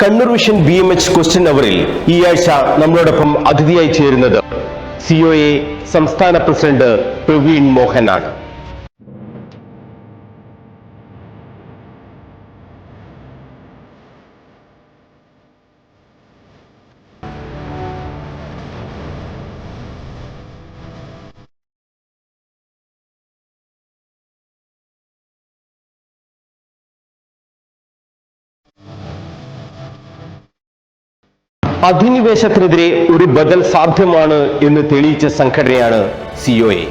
Kannur vision B M H question അവറിൽ ഈ ആഴ്ച നമ്മളോടൊപ്പം അതിഥിയായി ചേരുന്നത് സിഒ എ സംസ്ഥാന പ്രസിഡന്റ് പ്രവീൺ മോഹനാണ്. അധിനിവേശത്തിനെതിരെ ഒരു ബദൽ സാധ്യമാണ് എന്ന് തെളിയിച്ച സംഘടനയാണ് സിഒ എ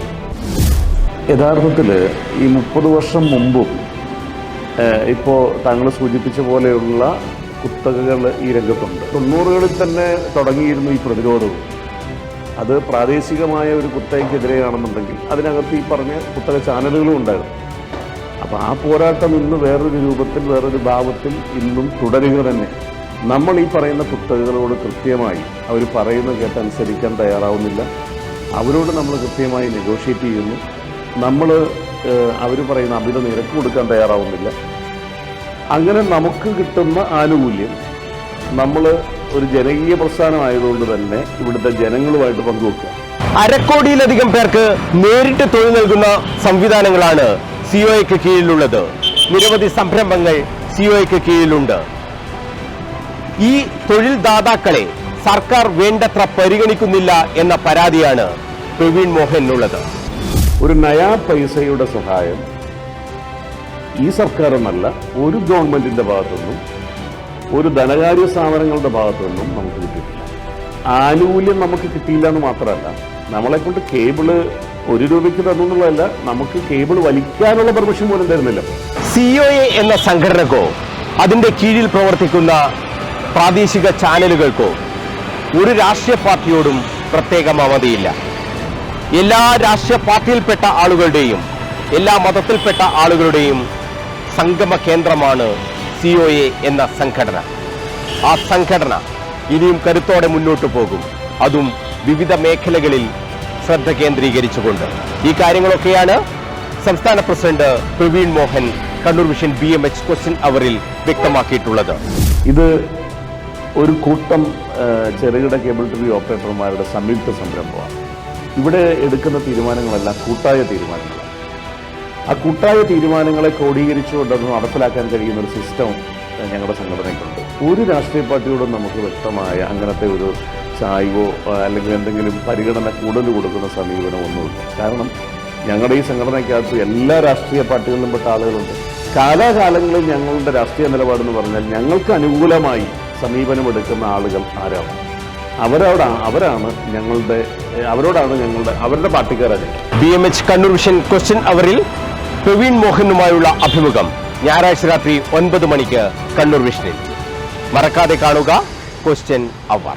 യഥാർത്ഥത്തിൽ ഈ മുപ്പത് വർഷം മുമ്പും ഇപ്പോൾ താങ്കൾ സൂചിപ്പിച്ച പോലെയുള്ള കുത്തകകൾ ഈ രംഗത്തുണ്ട്. തൊണ്ണൂറുകളിൽ തന്നെ തുടങ്ങിയിരുന്നു ഈ പ്രതിരോധവും അത് പ്രാദേശികമായ ഒരു കുത്തകയ്ക്കെതിരെയാണെന്നുണ്ടെങ്കിൽ അതിനകത്ത് ഈ പറഞ്ഞ കുത്തക ചാനലുകളും ഉണ്ടായിരുന്നു. അപ്പോൾ ആ പോരാട്ടം ഇന്ന് വേറൊരു രൂപത്തിൽ വേറൊരു ഭാവത്തിൽ ഇന്നും തുടരുക തന്നെ. നമ്മൾ ഈ പറയുന്ന പുസ്തകങ്ങളോട് കൃത്യമായി അവർ പറയുന്ന കേട്ടനുസരിക്കാൻ തയ്യാറാവുന്നില്ല. അവരോട് നമ്മൾ കൃത്യമായി നെഗോഷിയേറ്റ് ചെയ്യുന്നു. നമ്മൾ അവർ പറയുന്ന അമിത നിരക്ക് കൊടുക്കാൻ തയ്യാറാവുന്നില്ല. അങ്ങനെ നമുക്ക് കിട്ടുന്ന ആനുകൂല്യം നമ്മൾ ഒരു ജനകീയ പ്രസ്ഥാനമായതുകൊണ്ട് തന്നെ ഇവിടുത്തെ ജനങ്ങളുമായിട്ട് പങ്കുവെക്കുക. അരക്കോടിയിലധികം പേർക്ക് നേരിട്ട് തൊഴിൽ നൽകുന്ന സംവിധാനങ്ങളാണ് സിഒയ്ക്ക് കീഴിലുള്ളത്. നിരവധി സംരംഭങ്ങൾ സിഒയ്ക്ക് കീഴിലുണ്ട്. ഈ തൊഴിൽ ദാതാക്കളെ സർക്കാർ വേണ്ടത്ര പരിഗണിക്കുന്നില്ല എന്ന പരാതിയാണ് പ്രവീൺ മോഹനുള്ളത് ഒരു നയാ പൈസയുടെ സഹായം ഈ സർക്കാരെന്നല്ല ഒരു ഗവൺമെന്റിന്റെ ഭാഗത്തുനിന്നും ഒരു ധനകാര്യ സ്ഥാപനങ്ങളുടെ ഭാഗത്തുനിന്നും നമുക്ക് കിട്ടിയിട്ടില്ല. ആനുകൂല്യം നമുക്ക് കിട്ടിയില്ല എന്ന് മാത്രമല്ല നമ്മളെ കൊണ്ട് കേബിൾ ഒരു രൂപയ്ക്ക് തന്നു എന്നുള്ളതല്ല നമുക്ക് കേബിൾ വലിക്കാനുള്ള പെർമിഷൻ പോലും തരുന്നില്ല. സിഒ എ എന്ന സംഘടനക്കോ അതിന്റെ കീഴിൽ പ്രവർത്തിക്കുന്ന പ്രാദേശിക ചാനലുകൾക്കോ ഒരു രാഷ്ട്രീയ പാർട്ടിയോടും പ്രത്യേക മമതയില്ല എല്ലാ രാഷ്ട്രീയ പാർട്ടിയിൽപ്പെട്ട ആളുകളുടെയും എല്ലാ മതത്തിൽപ്പെട്ട ആളുകളുടെയും സംഗമ കേന്ദ്രമാണ് സിഒ എ എന്ന സംഘടന. ആ സംഘടന ഇനിയും കരുത്തോടെ മുന്നോട്ട് പോകും. അതും വിവിധ മേഖലകളിൽ ശ്രദ്ധ കേന്ദ്രീകരിച്ചുകൊണ്ട്. ഈ കാര്യങ്ങളൊക്കെയാണ് സംസ്ഥാന president Praveen Mohan Kannur vision B M H question അവറിൽ വ്യക്തമാക്കിയിട്ടുള്ളത്. ഇത് ഒരു കൂട്ടം ചെറുകിട കേബിൾ ടി വി ഓപ്പറേറ്റർമാരുടെ സംയുക്ത സംരംഭമാണ്. ഇവിടെ എടുക്കുന്ന തീരുമാനങ്ങളെല്ലാം കൂട്ടായ തീരുമാനങ്ങളാണ്. ആ കൂട്ടായ തീരുമാനങ്ങളെ ക്രോഡീകരിച്ചുകൊണ്ട് അത് നടപ്പിലാക്കാൻ കഴിയുന്ന ഒരു സിസ്റ്റം ഞങ്ങളുടെ സംഘടനയ്ക്കുണ്ട്. ഒരു രാഷ്ട്രീയ പാർട്ടിയോടും നമുക്ക് വ്യക്തമായ അങ്ങനത്തെ ഒരു ചായ്വോ അല്ലെങ്കിൽ എന്തെങ്കിലും പരിഗണന കൂടുതൽ കൊടുക്കുന്ന സമീപനം ഒന്നുമില്ല. കാരണം ഞങ്ങളുടെ ഈ സംഘടനയ്ക്കകത്ത് എല്ലാ രാഷ്ട്രീയ പാർട്ടികളിലും പെട്ട ആളുകളുണ്ട്. കാലാകാലങ്ങളിൽ ഞങ്ങളുടെ രാഷ്ട്രീയ നിലപാടെന്ന് പറഞ്ഞാൽ ഞങ്ങൾക്ക് അനുകൂലമായി സമീപനമെടുക്കുന്ന ആളുകൾ ആരാണ്? അവരോട് അവരാണ് ഞങ്ങളുടെ അവരോടാണ് ഞങ്ങളുടെ അവരുടെ പാർട്ടിക്കാരാണ് B M H Kannur vision question അവറിൽ Praveen മോഹനുമായുള്ള അഭിമുഖം ഞായറാഴ്ച രാത്രി ഒൻപത് മണിക്ക് കണ്ണൂർ വിഷനിൽ മറക്കാതെ കാണുക ക്വസ്റ്റ്യൻ അവർ.